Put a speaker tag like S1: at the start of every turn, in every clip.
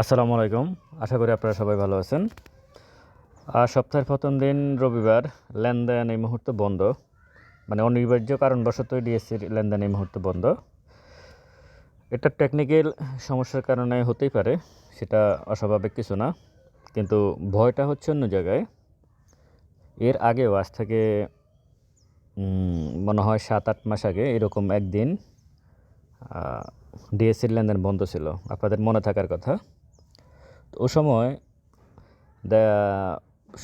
S1: আসসালামু আলাইকুম। আশা করি আপনারা সবাই ভালো আছেন। সপ্তাহের প্রথম দিন রবিবার, লেনদেন এই মুহূর্তে বন্ধ। মানে অনিবার্য কারণবশত ডিএসসির লেনদেন এই মুহূর্তে বন্ধ। এটা টেকনিক্যাল সমস্যার কারণে হতেই পারে, সেটা অস্বাভাবিক কিছু না। কিন্তু ভয়টা হচ্ছে অন্য জায়গায়। এর আগেও, আজ থেকে মনে হয় সাত আট মাস আগে এরকম একদিন ডিএসসির লেনদেন বন্ধ ছিল। আপনাদের মনে থাকার কথা। ও সময়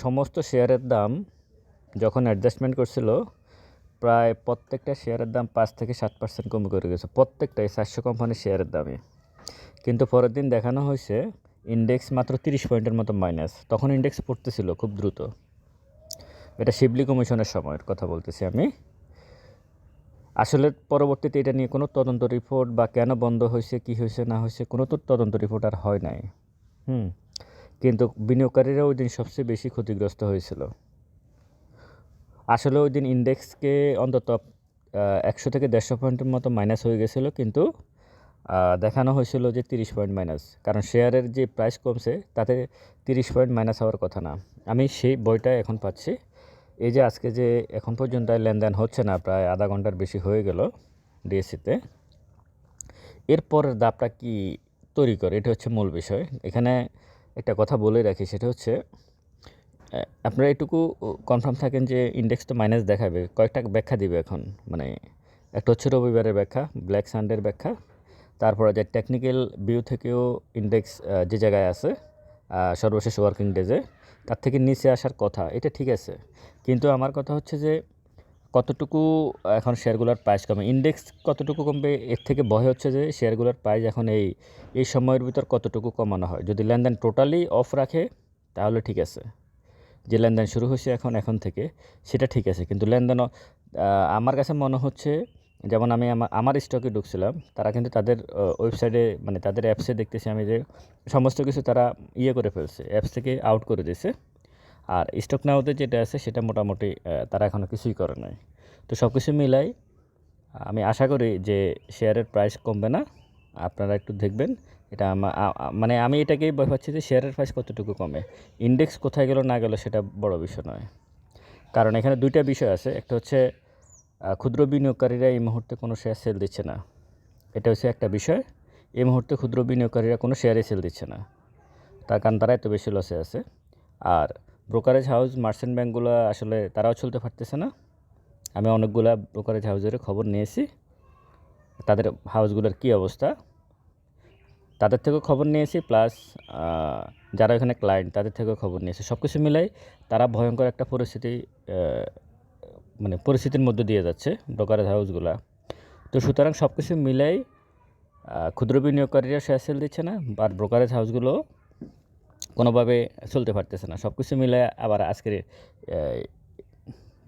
S1: সমস্ত শেয়ারের দাম যখন অ্যাডজাস্টমেন্ট করছিল, প্রায় প্রত্যেকটা শেয়ারের দাম পাঁচ থেকে সাত পার্সেন্ট কমে করে গেছে প্রত্যেকটাই চারশো কোম্পানির শেয়ারের দামে। কিন্তু পরের দিন দেখানো হয়েছে ইন্ডেক্স মাত্র তিরিশ পয়েন্টের মতো মাইনাস তখন ইন্ডেক্স পড়তেছিল খুব দ্রুত। এটা শিবলি কমিশনের সময়ের কথা বলতেছি আমি। আসলে পরবর্তীতে এটা নিয়ে কোনো তদন্ত রিপোর্ট বা কেন বন্ধ হয়েছে, কি হয়েছে, না হয়েছে কোনো তো তদন্ত রিপোর্ট আর হয় নাই। হুম, কিন্তু বিনিয়োগকারীরা ওই দিন সবচেয়ে বেশি ক্ষতিগ্রস্ত হয়েছিল। আসলে ওই দিন ইন্ডেক্সকে অন্তত একশো থেকে দেড়শো পয়েন্টের মতো মাইনাস হয়ে গেছিল, কিন্তু দেখানো হয়েছিল যে তিরিশ পয়েন্ট মাইনাস কারণ শেয়ারের যে প্রাইস কমছে, তাতে তিরিশ পয়েন্ট মাইনাস হওয়ার কথা না। আমি সেই বইটা এখন পাচ্ছি। এই যে আজকে যে এখন পর্যন্ত লেনদেন হচ্ছে না, প্রায় আধা ঘণ্টার বেশি হয়ে গেল ডিএসসিতে এরপরের দাপটা কি তৈরি করে, এটা হচ্ছে মূল বিষয়। এখানে একটা কথা বলে রাখি, সেটা হচ্ছে আপনারা এটুকু কনফার্ম থাকেন যে ইন্ডেক্স তো মাইনাস দেখাবে, কয়েকটা ব্যাখ্যা দিবে এখন। মানে একটা হচ্ছে রবিবারের ব্যাখ্যা ব্ল্যাক সানডের ব্যাখ্যা, তারপরে যে টেকনিক্যাল ভিউ থেকেও ইন্ডেক্স যে জায়গায় আছে সর্বশেষ ওয়ার্কিং ডেজে তার থেকে নিচে আসার কথা, এটা ঠিক আছে। কিন্তু আমার কথা হচ্ছে যে কতটুকু, এখন শেয়ারগুলোর প্রাইস কমে? ইন্ডেক্স কতটুকু কমবে? এর থেকে ভয় হচ্ছে যে শেয়ারগুলোর প্রাইস এখন এই এই সময়ের ভিতর কতটুকু কমানো হয়? যদি লেনদেন টোটালি অফ রাখে, তাহলে ঠিক আছে। যে লেনদেন শুরু হয়েছে এখন এখন থেকে, সেটা ঠিক আছে। কিন্তু লেনদেন আমার কাছে মনে হচ্ছে, যেমন আমি আমার স্টকে ঢুকছিলাম, তারা কিন্তু তাদের ওয়েবসাইটে মানে তাদের অ্যাপসে দেখতেছি আমি যে সমস্ত কিছু তারা ইয়ে করে ফেলছে অ্যাপস থেকে আউট করে দিয়েছে। আর স্টক নাওতে যেটা আছে সেটা মোটামুটি তারা এখনও কিছুই করে নাই। তো সব কিছু মিলাই, আমি আশা করি যে শেয়ারের প্রাইস কমবে না। আপনারা একটু দেখবেন, এটা মানে আমি এটাকেই ভয় পাচ্ছি যে শেয়ারের প্রাইস কতটুকু কমে। ইন্ডেক্স কোথায় গেল না গেল সেটা বড় বিষয় নয়। কারণ এখানে দুইটা বিষয় আছে, একটা হচ্ছে ক্ষুদ্র বিনিয়োগকারীরা এই মুহূর্তে কোনো শেয়ার সেল দিচ্ছে না। এটা হচ্ছে একটা বিষয়, এই মুহূর্তে ক্ষুদ্র বিনিয়োগকারীরা কোনো শেয়ারে সেল দিচ্ছে না। তার কারণ তারা এত বেশি লসে আছে। আর ব্রোকারেজ হাউস মার্চেন্ট ব্যাঙ্কগুলো আসলে তারাও চলতে পারতেছে না। আমি অনেকগুলা ব্রোকারেজ হাউসের খবর নিয়েছি। তাদের হাউসগুলোর কী অবস্থা? তাদের থেকেও খবর নিয়েছি প্লাস যারা এখানে ক্লায়েন্ট তাদের থেকেও খবর নিয়েছি। সব কিছু মিলাই তারা ভয়ঙ্কর একটা পরিস্থিতি মানে পরিস্থিতির মধ্যে দিয়ে যাচ্ছে ব্রোকারেজ হাউসগুলা তো সুতরাং সব কিছু মিলাই ক্ষুদ্র বিনিয়োগকারীরা শেয়ার সেল দিচ্ছে না আর ব্রোকারেজ হাউসগুলো কোনোভাবে চলতে পারতেছে না। সব কিছু মিলে আবার আজকের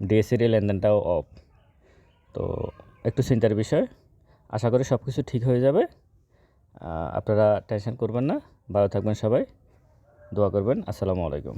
S1: ডিএসসির লেনদেনটাও অফ তো একটু চিন্তার বিষয়। আশা করি সব কিছু ঠিক হয়ে যাবে। আপনারা টেনশন করবেন না। ভালো থাকবেন সবাই। দোয়া করবেন। আসসালামু আলাইকুম।